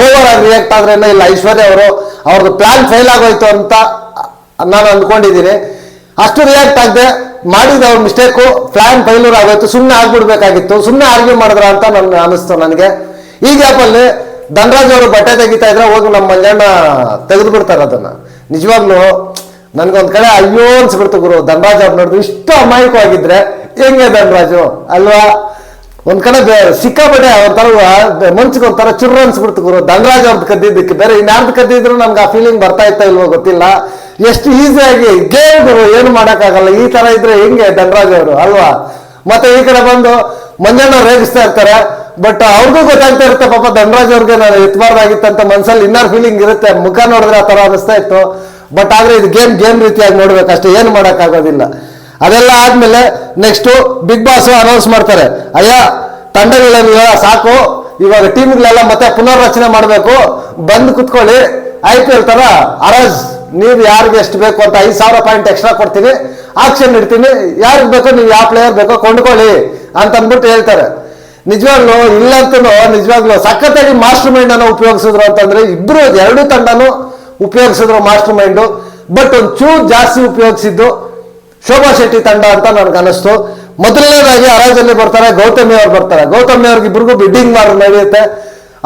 ಓವರ್ ಆಗಿ ರಿಯಾಕ್ಟ್ ಆದ್ರೇನೋ ಇಲ್ಲ. ಐಶ್ವರ್ಯ ಅವರು ಅವ್ರದ್ದು ಪ್ಲಾನ್ ಫೇಲ್ ಆಗೋಯ್ತು ಅಂತ ನಾನು ಅಂದ್ಕೊಂಡಿದ್ದೀನಿ. ಅಷ್ಟು ರಿಯಾಕ್ಟ್ ಆಗದೆ ಮಾಡಿದ ಅವ್ರ ಮಿಸ್ಟೇಕು ಪ್ಲಾನ್ ಫೈಲೂರ್ ಆಗೋಯ್ತು. ಸುಮ್ಮನೆ ಆಗ್ಬಿಡ್ಬೇಕಾಗಿತ್ತು. ಸುಮ್ಮನೆ ಆರ್ಗ್ಯೂ ಮಾಡಿದ್ರ ಅಂತ ನನ್ಗೆ ಅನಿಸ್ತು ನನಗೆ. ಈ ಗ್ಯಾಪಲ್ಲಿ ಧನರಾಜ್ ಅವರು ಬಟ್ಟೆ ತೆಗಿತಾ ಇದ್ರೆ ಹೋಗಿ ನಮ್ಮ ಮಂಜಣ್ಣ ತೆಗೆದು ಬಿಡ್ತಾರೆ ಅದನ್ನ. ನಿಜವಾಗ್ಲೂ ನನ್ಗೊಂದ್ ಕಡೆ ಅಯ್ಯೋ ಅನ್ಸ್ಬಿಡ್ತು ಗುರು. ಧನರಾಜ್ ಅವ್ರು ನೋಡಿದ್ರು ಇಷ್ಟು ಅಮಾಯಕವಾಗಿದ್ರೆ ಹೆಂಗೆ ಧನರಾಜು ಅಲ್ವಾ? ಒಂದ್ ಕಡೆ ಸಿಕ್ಕಾಪಟ್ಟೆ ಒಂಥರ ಮನ್ಸಿಗೆ ಒಂಥರ ಚುರ್ರ ಅನ್ಸ್ಬಿಡ್ತು ಗುರು. ಧನರಾಜ್ ಅವ್ರದ್ದು ಕದ್ದಿದ್ದಕ್ಕೆ ಬೇರೆ ಇನ್ಯಾರ್ದು ಕದ್ದಿದ್ರು ನಮ್ಗೆ ಆ ಫೀಲಿಂಗ್ ಬರ್ತಾ ಇತ್ತ ಇಲ್ವೋ ಗೊತ್ತಿಲ್ಲ. ಎಷ್ಟು ಈಸಿಯಾಗಿ ಗೇಮ್ ಗುರು, ಏನು ಮಾಡೋಕ್ಕಾಗಲ್ಲ. ಈ ತರ ಇದ್ರೆ ಹೆಂಗೆ ಧನರಾಜ್ ಅವರು? ಅಲ್ವಾ? ಮತ್ತೆ ಈ ಕಡೆ ಬಂದು ಮಂಜಣ್ಣ ರೇಗಿಸ್ತಾ ಇರ್ತಾರೆ. ಬಟ್ ಅವ್ರಿಗೂ ಗೊತ್ತಾಗ್ತಾ ಇರುತ್ತೆ ಪಾಪ ಧನರಾಜ್ ಅವ್ರಿಗೆ ನಾನು ಎತ್ಬಾರ್ದಾಗಿತ್ತಂತ ಮನ್ಸಲ್ಲಿ ಇನ್ನರ್ ಫೀಲಿಂಗ್ ಇರುತ್ತೆ. ಮುಖ ನೋಡಿದ್ರೆ ಆ ತರ ಅನಿಸ್ತಾ ಇತ್ತು. ಬಟ್ ಆದರೆ ಇದು ಗೇಮ್ ಗೇಮ್ ರೀತಿಯಾಗಿ ನೋಡ್ಬೇಕಷ್ಟೇ, ಏನು ಮಾಡೋಕ್ಕಾಗೋದಿಲ್ಲ. ಅದೆಲ್ಲ ಆದಮೇಲೆ ನೆಕ್ಸ್ಟ್ ಬಿಗ್ ಬಾಸ್ ಅನೌನ್ಸ್ ಮಾಡ್ತಾರೆ. ಅಯ್ಯ ತಂಡಗಳೆಲ್ಲ ಸಾಕು. ಇವಾಗ ಟೀಮ್ಗಳೆಲ್ಲ ಮತ್ತೆ ಪುನರ್ರಚನೆ ಮಾಡಬೇಕು. ಬಂದು ಕುತ್ಕೊಳ್ಳಿ. ಐ ಪಿ ಎಲ್ ಅರಜ್, ನೀವು ಯಾರಿಗೆ ಎಷ್ಟು ಬೇಕು ಅಂತ ಐದು ಸಾವಿರ ಪಾಯಿಂಟ್ ಎಕ್ಸ್ಟ್ರಾ ಕೊಡ್ತೀನಿ. ಆಕ್ಷನ್ ಇಡ್ತೀನಿ. ಯಾರಿಗೆ ಬೇಕೋ ನೀವು ಯಾವ ಪ್ಲೇಯರ್ ಬೇಕೋ ಕೊಂಡ್ಕೊಳ್ಳಿ. ಅಂತ ಅಂದ್ಬಿಟ್ಟು ಹೇಳ್ತಾರೆ. ನಿಜವಾಗ್ಲು ಇಲ್ಲಂತೂ ನಿಜವಾಗ್ಲು ಸಖತ್ತಾಗಿ ಮಾಸ್ಟರ್ ಮೈಂಡ್ ಅನ್ನು ಉಪಯೋಗಿಸಿದ್ರು ಅಂತಂದ್ರೆ ಇಬ್ರು, ಎರಡು ತಂಡನು ಉಪಯೋಗಿಸಿದ್ರು ಮಾಸ್ಟರ್ ಮೈಂಡು ಬಟ್ ಒಂದು ಜಾಸ್ತಿ ಉಪಯೋಗಿಸಿದ್ದು ಶೋಭಾ ಶೆಟ್ಟಿ ತಂಡ ಅಂತ ನನಗೆ ಅನಿಸ್ತು ಮೊದಲನೇದಾಗಿ ಅರಾಜಲ್ಲಿ ಬರ್ತಾರೆ ಗೌತಮಿ ಅವ್ರು ಬರ್ತಾರೆ. ಗೌತಮಿ ಅವ್ರಿಗೆ ಇಬ್ಬರಿಗೂ ಬಿಡ್ಡಿಂಗ್ ಮಾರ್ ನಡೆಯುತ್ತೆ.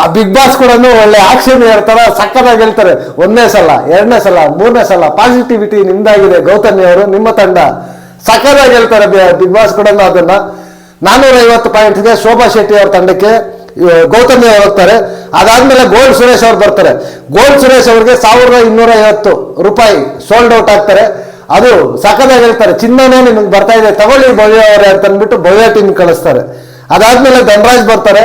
ಆ ಬಿಗ್ ಬಾಸ್ ಕೂಡ ಒಳ್ಳೆ ಆಕ್ಷನ್ ಹೇಳ್ತಾರೆ, ಸಕ್ಕತ್ತಾಗಿ ಹೇಳ್ತಾರೆ. ಒಂದನೇ ಸಲ, ಎರಡನೇ ಸಲ, ಮೂರನೇ ಸಲ ಪಾಸಿಟಿವಿಟಿ ನಿಮ್ದಾಗಿದೆ ಗೌತಮಿ ಅವರು, ನಿಮ್ಮ ತಂಡ. ಸಕ್ಕತ್ತಾಗಿ ಹೇಳ್ತಾರೆ ಬಿಗ್ ಬಾಸ್ ಕೂಡ ಅದನ್ನ. ನಾನೂರ ಐವತ್ತು ಪಾಯಿಂಟ್ಗೆ ಶೋಭಾ ಶೆಟ್ಟಿ ಅವ್ರ ತಂಡಕ್ಕೆ ಗೌತಮಿ ಅವ್ರು ಹೋಗ್ತಾರೆ. ಅದಾದ್ಮೇಲೆ ಗೋಲ್ಡ್ ಸುರೇಶ್ ಅವ್ರು ಬರ್ತಾರೆ. ಗೋಲ್ಡ್ ಸುರೇಶ್ ಅವ್ರಿಗೆ ಸಾವಿರದ ಇನ್ನೂರ ಐವತ್ತು ರೂಪಾಯಿ ಸೋಲ್ಡ್ ಔಟ್ ಆಗ್ತಾರೆ. ಅದು ಸಖತ್ತಾಗಿ ಹೇಳ್ತಾರೆ. ಚಿನ್ನನೇ ನಿಮಗೆ ಬರ್ತಾ ಇದೆ. ತಗೊಳ್ಳಿ ಭವ್ಯ ಅವರೇ ಅಂತ ಅಂದ್ಬಿಟ್ಟು ಭವ್ಯ ಟೀಮ್ ಕಳಿಸ್ತಾರೆ. ಅದಾದ್ಮೇಲೆ ಧನರಾಜ್ ಬರ್ತಾರೆ.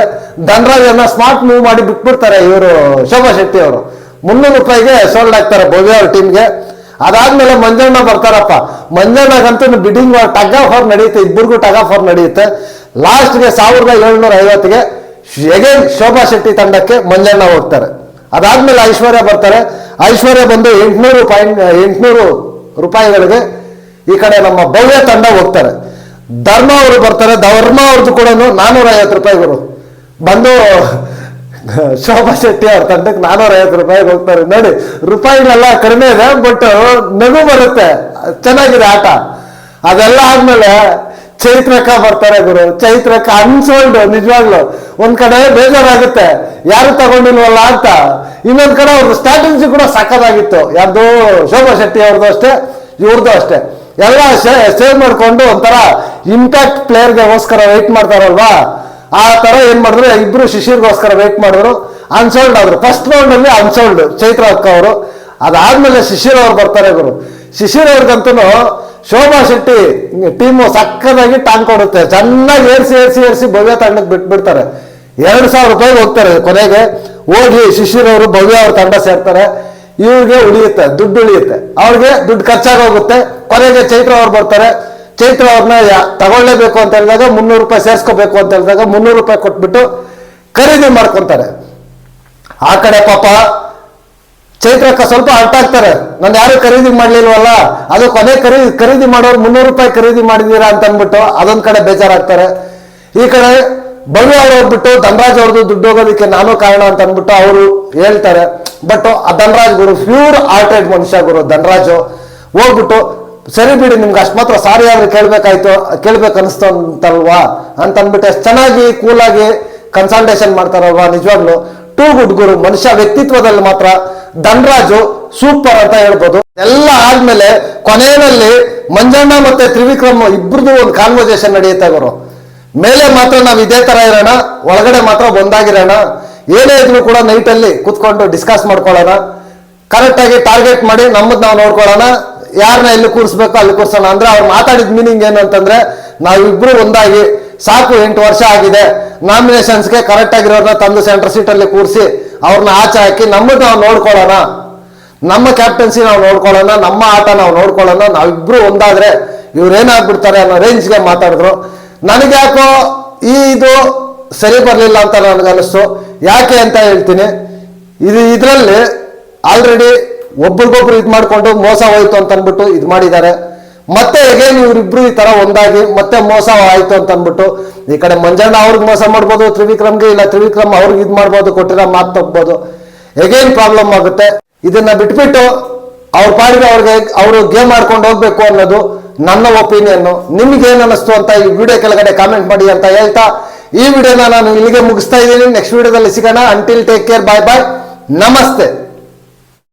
ಧನರಾಜ್ ಅನ್ನ ಸ್ಮಾರ್ಟ್ ಮೂವ್ ಮಾಡಿ ಬಿಟ್ಬಿಡ್ತಾರೆ ಇವರು ಶೋಭಾ ಶೆಟ್ಟಿ ಅವರು. ಮುನ್ನೂರು ರೂಪಾಯಿಗೆ ಸೋಲ್ಡ್ ಆಗ್ತಾರೆ ಭವ್ಯ ಅವ್ರ ಟೀಮ್ಗೆ ಅದಾದ್ಮೇಲೆ ಮಂಜಣ್ಣ ಬರ್ತಾರಪ್ಪ. ಮಂಜಣ್ಣಗಂತೂ ಬಿಡಿಂಗ್ ಟಗ್ ಆಫ್ ಅವರ್ ನಡೆಯುತ್ತೆ. ಇಬ್ಬರಿಗೂ ಟಗ್ ಆಫ್ ಅವರ್ ನಡೆಯುತ್ತೆ. ಲಾಸ್ಟ್ಗೆ ಸಾವಿರದ ಏಳ್ನೂರ ಐವತ್ತಿಗೆ ಎಗೇನ್ ಶೋಭಾ ಶೆಟ್ಟಿ ತಂಡಕ್ಕೆ ಮಂಜಣ್ಣ ಹೋಗ್ತಾರೆ. ಅದಾದ್ಮೇಲೆ ಐಶ್ವರ್ಯ ಬರ್ತಾರೆ. ಐಶ್ವರ್ಯ ಬಂದು ಎಂಟ್ನೂರು ಪಾಯಿಂಟ್, ಎಂಟುನೂರು ರೂಪಾಯಿಗಳಿಗೆ ಈ ಕಡೆ ನಮ್ಮ ಭವ್ಯ ತಂಡ ಹೋಗ್ತಾರೆ. ಧರ್ಮ ಅವರು ಬರ್ತಾರೆ. ಧರ್ಮ ಅವ್ರದ್ದು ಕೂಡ ನಾನೂರ ಐವತ್ತು ರೂಪಾಯಿಗಳು ಬಂದು ಶೋಭಾ ಶೆಟ್ಟಿ ಅವ್ರ ತಂಡಕ್ಕೆ ನಾನೂರ ಐವತ್ತು ರೂಪಾಯಿಗೆ ಹೋಗ್ತಾರೆ. ನೋಡಿ, ರೂಪಾಯಿಗಳೆಲ್ಲ ಕಡಿಮೆ ಇದೆ ಬಟ್ ನಗು ಬರುತ್ತೆ. ಚೆನ್ನಾಗಿದೆ ಆಟ. ಅದೆಲ್ಲ ಆದ್ಮೇಲೆ ಚೈತ್ರಕ್ಕ ಬರ್ತಾರೆ ಗುರು. ಚೈತ್ರಕ ಅನ್ಸೋಲ್ಡ್ ನಿಜವಾಗ್ಲು. ಒಂದ್ ಕಡೆ ಬೇಜಾರಾಗುತ್ತೆ. ಯಾರು ತಗೊಂಡಿಲ್ವಲ್ಲ ಅಂತ. ಇನ್ನೊಂದ್ ಕಡೆ ಅವ್ರದ್ದು ಸ್ಟ್ರಾಟಜಿ ಕೂಡ ಸಕ್ಕದಾಗಿತ್ತು ಯಾರ್ದು ಶೋಭಾ ಶೆಟ್ಟಿ ಅವ್ರದ್ದು ಅಷ್ಟೇ ಇವ್ರದ್ದು ಅಷ್ಟೇ. ಎಲ್ಲ ಸೇವ್ ಮಾಡ್ಕೊಂಡು ಒಂಥರ ಇಂಪ್ಯಾಕ್ಟ್ ಪ್ಲೇಯರ್ಗೋಸ್ಕರ ವೆಯ್ಟ್ ಮಾಡ್ತಾರಲ್ವಾ? ಆ ತರ ಏನ್ ಮಾಡಿದ್ರು, ಇಬ್ರು ಶಿಶಿರ್ಗೋಸ್ಕರ ವೆಯ್ಟ್ ಮಾಡಿದ್ರು. ಅನ್ಸೋಲ್ಡ್ ಆದ್ರು. ಫಸ್ಟ್ ರೌಂಡ್ ಅಲ್ಲಿ ಅನ್ಸೋಲ್ಡ್ ಚೈತ್ರ ಅಕ್ಕ ಅವರು ಅದಾದ್ಮೇಲೆ ಶಿಶಿರ್ ಅವ್ರು ಬರ್ತಾರೆ ಗುರು. ಶಿಶಿರ್ ಅವ್ರಿಗಂತೂ ಶೋಭಾ ಶೆಟ್ಟಿ ಟೀಮು ಸಕ್ಕದಾಗಿ ಟಾಂಗ್ ಕೊಡುತ್ತೆ. ಚೆನ್ನಾಗಿ ಏರ್ಸಿ ಏರ್ಸಿ ಏರ್ಸಿ ಭವ್ಯ ತಂಡಕ್ಕೆ ಬಿಟ್ಬಿಡ್ತಾರೆ ಎರಡು ಸಾವಿರ ರೂಪಾಯಿಗೆ ಹೋಗ್ತಾರೆ ಕೊನೆಗೆ. ಹೋಗಿ ಶಿಶಿರ್ ಅವರು ಭವ್ಯ ಅವ್ರ ತಂಡ ಸೇರ್ತಾರೆ. ಇವ್ರಿಗೆ ಉಳಿಯುತ್ತೆ, ದುಡ್ಡು ಉಳಿಯುತ್ತೆ. ಅವ್ರಿಗೆ ದುಡ್ಡು ಖರ್ಚಾಗೋಗುತ್ತೆ ಕೊನೆಗೆ ಚೈತ್ರ ಅವ್ರು ಬರ್ತಾರೆ. ಚೈತ್ರ ಅವ್ರನ್ನ ತಗೊಳ್ಳೇಬೇಕು ಅಂತ ಹೇಳಿದಾಗ ಮುನ್ನೂರು ರೂಪಾಯಿ ಸೇರ್ಸ್ಕೋಬೇಕು ಅಂತ ಹೇಳಿದಾಗ ಮುನ್ನೂರು ರೂಪಾಯಿ ಕೊಟ್ಬಿಟ್ಟು ಖರೀದಿ ಮಾಡ್ಕೊತಾರೆ. ಆ ಕಡೆ ಪಾಪ ಚೈತ್ರಕ್ಕ ಸ್ವಲ್ಪ ಅರ್ಥ ಆಗ್ತಾರೆ ನಾನು ಯಾರು ಖರೀದಿ ಮಾಡ್ಲಿಲ್ವಲ್ಲ? ಅದು ಕೊನೆ ಖರೀದಿ ಖರೀದಿ ಮಾಡೋರು ಮುನ್ನೂರು ರೂಪಾಯಿ ಖರೀದಿ ಮಾಡಿದೀರಾ ಅಂತ ಅಂದ್ಬಿಟ್ಟು ಅದೊಂದ್ ಕಡೆ ಬೇಜಾರಾಗ್ತಾರೆ. ಈ ಕಡೆ ಬಳ್ಳಿ ಅವ್ರು ಹೋಗ್ಬಿಟ್ಟು ಧನರಾಜ್ ಅವ್ರದ್ದು ದುಡ್ಡು ಹೋಗೋದಕ್ಕೆ ನಾನು ಕಾರಣ ಅಂತ ಅಂದ್ಬಿಟ್ಟು ಅವರು ಹೇಳ್ತಾರೆ. ಬಟ್ ಆ ಧನರಾಜ್ ಗುರು ಪ್ಯೂರ್ ಆರ್ಟೆಡ್ ಮನುಷ್ಯ ಗುರು ಧನರಾಜು. ಹೋಗ್ಬಿಟ್ಟು, ಸರಿ ಬಿಡಿ, ನಿಮ್ಗೆ ಅಷ್ಟು ಮಾತ್ರ ಸಾರಿ ಆದ್ರೆ ಕೇಳ್ಬೇಕಾಯ್ತು, ಕೇಳ್ಬೇಕು ಅನಿಸ್ತು ಅಂತಲ್ವಾ ಅಂತ ಅಂದ್ಬಿಟ್ಟು ಎಷ್ಟು ಚೆನ್ನಾಗಿ, ಕೂಲಾಗಿ ಕನ್ಸಲ್ಟೇಷನ್ ಮಾಡ್ತಾರಲ್ವಾ ನಿಜವಾಗ್ಲು? ಟೂ ಗುಡ್ ಗುರು, ಮನುಷ್ಯ ವ್ಯಕ್ತಿತ್ವದಲ್ಲಿ ಮಾತ್ರ ಧನರಾಜು ಸೂಪರ್ ಅಂತ ಹೇಳ್ಬೋದು. ಎಲ್ಲ ಆದ್ಮೇಲೆ ಕೊನೆಯಲ್ಲಿ ಮಂಜಣ್ಣ ಮತ್ತೆ ತ್ರಿವಿಕ್ರಮ್ ಇಬ್ರದ್ದು ಒಂದು ಕಾನ್ವರ್ಸೇಷನ್ ನಡೆಯುತ್ತೆ ಅವರು ಮೇಲೆ ಮಾತ್ರ ನಾವು ಇದೇ ತರ ಇರೋಣ, ಒಳಗಡೆ ಮಾತ್ರ ಒಂದಾಗಿರೋಣ. ಏನೇ ಇದ್ರು ಕೂಡ ನೈಟಲ್ಲಿ ಕುತ್ಕೊಂಡು ಡಿಸ್ಕಸ್ ಮಾಡ್ಕೊಳ್ಳೋಣ. ಕರೆಕ್ಟ್ ಆಗಿ ಟಾರ್ಗೆಟ್ ಮಾಡಿ ನಮ್ಮದ್ ನಾವು ನೋಡ್ಕೊಳ್ಳೋಣ. ಯಾರನ್ನ ಎಲ್ಲಿ ಕೂರಿಸ್ಬೇಕು, ಅಲ್ಲಿ ಕೂರಿಸೋಣ. ಅಂದ್ರೆ ಅವ್ರು ಮಾತಾಡಿದ ಮೀನಿಂಗ್ ಏನು ಅಂತಂದ್ರೆ ನಾವಿಬ್ರು ಒಂದಾಗಿ ಸಾಕು ಎಂಟು ವರ್ಷ ಆಗಿದೆ. ನಾಮಿನೇಷನ್ಸ್ಗೆ ಕರೆಕ್ಟ್ ಆಗಿರೋರ್ನ ತಂದು ಸೆಂಟರ್ ಸೀಟ್ ಅಲ್ಲಿ ಕೂರಿಸಿ ಅವ್ರನ್ನ ಆಚೆ ಹಾಕಿ ನಮ್ಮನ್ನು ನಾವು ನೋಡ್ಕೊಳ್ಳೋಣ. ನಮ್ಮ ಕ್ಯಾಪ್ಟನ್ಸಿ ನಾವು ನೋಡ್ಕೊಳ್ಳೋಣ, ನಮ್ಮ ಆಟ ನಾವು ನೋಡ್ಕೊಳ್ಳೋಣ. ನಾವಿಬ್ರು ಒಂದಾದ್ರೆ ಇವ್ರೇನಾಗ್ಬಿಡ್ತಾರೆ ಅನ್ನೋ ರೇಂಜ್ಗೆ ಮಾತಾಡಿದ್ರು. ನನಗೆ ಯಾಕೋ ಈ ಇದು ಸರಿ ಬರಲಿಲ್ಲ ಅಂತ ನನಗನ್ನಿಸ್ತು. ಯಾಕೆ ಅಂತ ಹೇಳ್ತೀನಿ. ಇದು ಇದರಲ್ಲಿ ಆಲ್ರೆಡಿ ಒಬ್ರಿಗೊಬ್ರು ಇದು ಮಾಡಿಕೊಂಡು ಮೋಸ ಹೋಯಿತು ಅಂತ ಅಂದ್ಬಿಟ್ಟು ಇದು ಮಾಡಿದ್ದಾರೆ. ಮತ್ತೆ ಅಗೇನ್ ಇವ್ರಿಬ್ರು ಈ ತರ ಒಂದಾಗಿ ಮತ್ತೆ ಮೋಸ ಆಯ್ತು ಅಂತ ಅಂದ್ಬಿಟ್ಟು ಈ ಕಡೆ ಮಂಜಣ್ಣ ಅವ್ರಿಗೆ ಮೋಸ ಮಾಡ್ಬೋದು, ತ್ರಿವಿಕ್ರಮ್ಗೆ ಇಲ್ಲ, ತ್ರಿವಿಕ್ರಮ್ ಅವ್ರಿಗೆ ಇದು ಮಾಡ್ಬೋದು, ಕೊಟ್ಟಿರೋ ಮಾತು ತಪ್ಬೋದು. ಎಗೇನ್ ಪ್ರಾಬ್ಲಮ್ ಆಗುತ್ತೆ. ಇದನ್ನ ಬಿಟ್ಬಿಟ್ಟು ಅವ್ರ ಪಾಡಿಗೆ ಅವ್ರಿಗೆ ಅವರು ಗೇಮ್ ಆಡ್ಕೊಂಡು ಹೋಗ್ಬೇಕು ಅನ್ನೋದು ನನ್ನ ಒಪಿನಿಯನ್ ನಿಮ್ಗೆ ಏನ್ ಅನಿಸ್ತು ಅಂತ ಈ ವಿಡಿಯೋ ಕೆಳಗಡೆ ಕಾಮೆಂಟ್ ಮಾಡಿ ಅಂತ ಹೇಳ್ತಾ ಈ ವಿಡಿಯೋನ ನಾನು ಇಲ್ಲಿಗೆ ಮುಗಿಸ್ತಾ ಇದ್ದೀನಿ. ನೆಕ್ಸ್ಟ್ ವಿಡಿಯೋದಲ್ಲಿ ಸಿಗೋಣ. Until take care bye bye ನಮಸ್ತೆ.